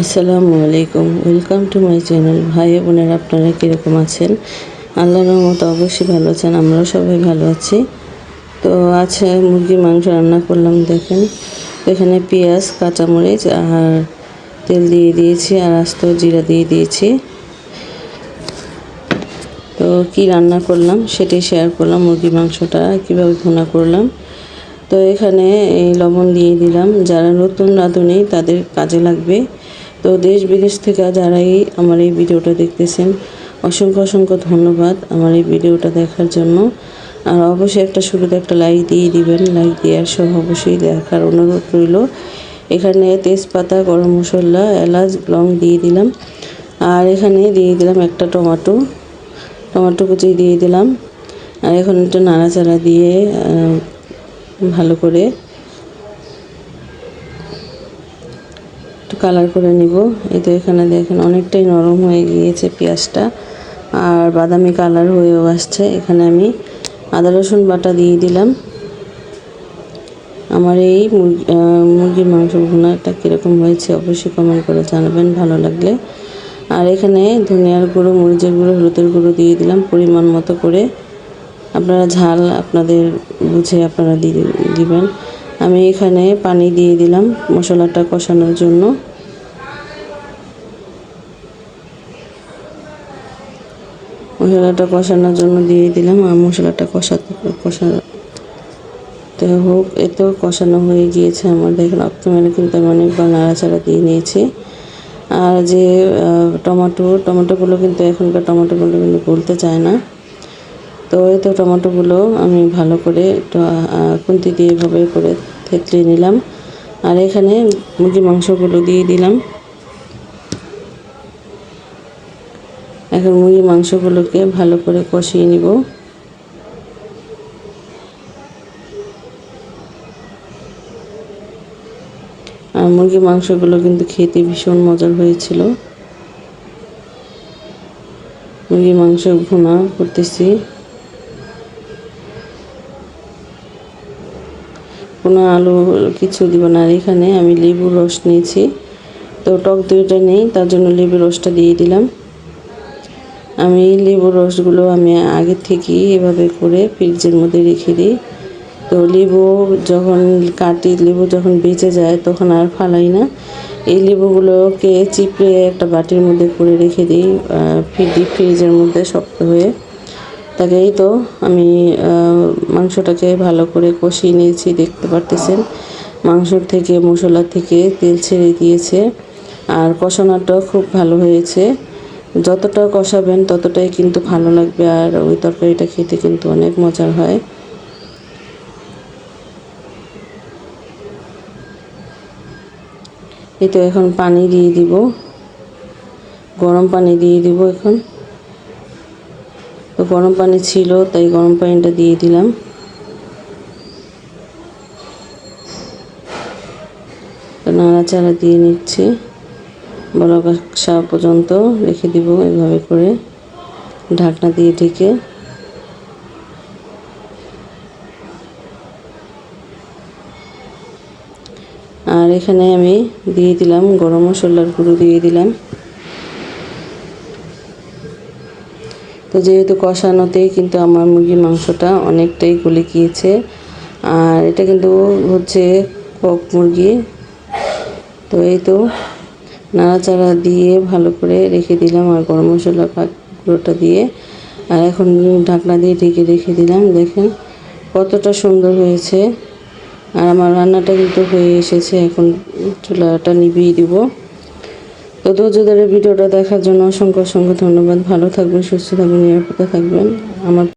আসসালামু আলাইকুম। Welcome to my channel ভাই বোনেরা, আপনারা কীরকম আছেন? আল্লাহর মতো অবশ্যই ভালো আছেন, আমরাও সবাই ভালো আছি। তো আছে মুরগির মাংস রান্না করলাম, দেখেন। এখানে পেঁয়াজ, কাঁচামরিচ আর তেল দিয়ে দিয়েছি আর আস্ত জিরা দিয়ে দিয়েছি। তো কি রান্না করলাম সেটাই শেয়ার করলাম, মুরগির মাংসটা কীভাবে ভুনা করলাম। তো এখানে এই লবণ দিয়ে দিলাম। যারা নতুন রাঁধুনি, তাদের কাজে লাগবে। তো দেশ বিদেশ থেকে যারাই আমার এই ভিডিওটা দেখতেছেন, অসংখ্য অসংখ্য ধন্যবাদ আমার এই ভিডিওটা দেখার জন্য। আর অবশ্যই একটা শুরুতে একটা লাইক দিয়ে দিবেন লাইক দেওয়ার সহ অবশ্যই দেখার অনুরোধ রইল। এখানে তেজপাতা, গরম মশলা, এলাচ, লং দিয়ে দিলাম। আর এখানে দিয়ে দিলাম একটা টমেটো টমেটো কুচি দিয়ে দিলাম। আর এখন একটু নাড়াচাড়া দিয়ে ভালো করে কালার করে নিব। এই তো এখানে দেখেন অনেকটাই নরম হয়ে গিয়েছে পেঁয়াজটা। আর বাদামি কালার হয়েও আসছে। এখানে আমি আদা, রসুন বাটা দিয়ে দিলাম। আমার এই মুরগির মাংস ভুনাটা কীরকম হয়েছে অবশ্যই কমেন্ট করে জানাবেন, ভালো লাগলে। আর এখানে ধনিয়ার গুঁড়ো, মরিচের গুঁড়ো, হলুদের গুঁড়ো দিয়ে দিলাম পরিমাণ মতো করে। আপনারা ঝাল আপনাদের বুঝে আপনারা দিয়ে দিবেন। আমি এখানে পানি দিয়ে দিলাম মশলাটা কষানোর জন্য। মশলাটা কষানোর জন্য দিয়ে দিলাম আর মশলাটা কষাতে কষাতে হোক এতেও কষানো হয়ে গিয়েছে আমার। দেখেন অপ্তমেলে কিন্তু আমি অনেকবার নাড়াচাড়া দিয়ে নিয়েছি। আর যে টমেটো, টমেটোগুলো কিন্তু এখনকার টমেটোগুলো কিন্তু বলতে চায় না। তো এই তো টমেটোগুলো আমি ভালো করে একটু খুন্তি দিয়ে এভাবে করে থেতলে নিলাম। আর এখানে মুরগি মাংসগুলো দিয়ে দিলাম। এখন মুরগি মাংসগুলোকে ভালো করে কষিয়ে নিব। আর মুরগি মাংসগুলো কিন্তু খেতে ভীষণ মজার হয়েছিল। মুরগি মাংস ভুনা করতেছি। কোনো আলু কিছু দিব না এখানে আমি লেবুর রস নিয়েছি। তো টক দইটা নেই, তার জন্য লেবুর রসটা দিয়ে দিলাম। আমি লেবুর রসগুলো আমি আগে থেকেই এভাবে করে ফ্রিজের মধ্যে রেখে দিই। তো লেবু যখন কাটি, লেবু যখন বেঁচে যায় তখন আর ফালাই না। এই লেবুগুলোকে চিপড়ে একটা বাটির মধ্যে করে রেখে দিই ডিপ ফ্রিজের মধ্যে শক্ত হয়ে। তাকেই তো আমি মাংসটাকে ভালো করে কষিয়ে নিয়েছি, দেখতে পারতেছেন। মাংসর থেকে মশলা থেকে তেল ছেড়ে দিয়েছে। আর কষানোটাও খুব ভালো হয়েছে। যতটা কষাবেন ততটাই কিন্তু ভালো লাগবে আর ওই তরকারিটা খেতে কিন্তু অনেক মজার হয়। এই তো এখন পানি দিয়ে দিব। গরম পানি দিয়ে দিব এখন। তো গরম পানি ছিল, তাই গরম পানিটা দিয়ে দিলাম। নাড়াচাড়া দিয়ে নিচ্ছি। বড় কাশা পর্যন্ত রেখে দিব এভাবে করে। ঢাকনা দিয়ে ঢেকে। আর এখানে আমি দিয়ে দিলাম গরম মশলার গুঁড়ো দিয়ে দিলাম। তো যেহেতু কষানোতেই কিন্তু আমার মুরগির মাংসটা অনেকটাই গলে গিয়েছে। আর এটা কিন্তু হচ্ছে কক মুরগি। তো এই তো নাড়াচাড়া দিয়ে ভালো করে রেখে দিলাম আর গরম মশলা গুঁড়োটা দিয়ে। আর এখন ঢাকনা দিয়ে ঢেকে রেখে দিলাম, দেখেন কতটা সুন্দর হয়েছে। আর আমার রান্নাটা কিন্তু হয়ে এসেছে, এখন চুলাটা নিভিয়ে দিব। তো ধৈর্য ভিডিওটা দেখার জন্য অসংখ্য অসংখ্য ধন্যবাদ। ভালো থাকবেন, সুস্থ থাকবেন, নিরাপদে থাকবেন। আমার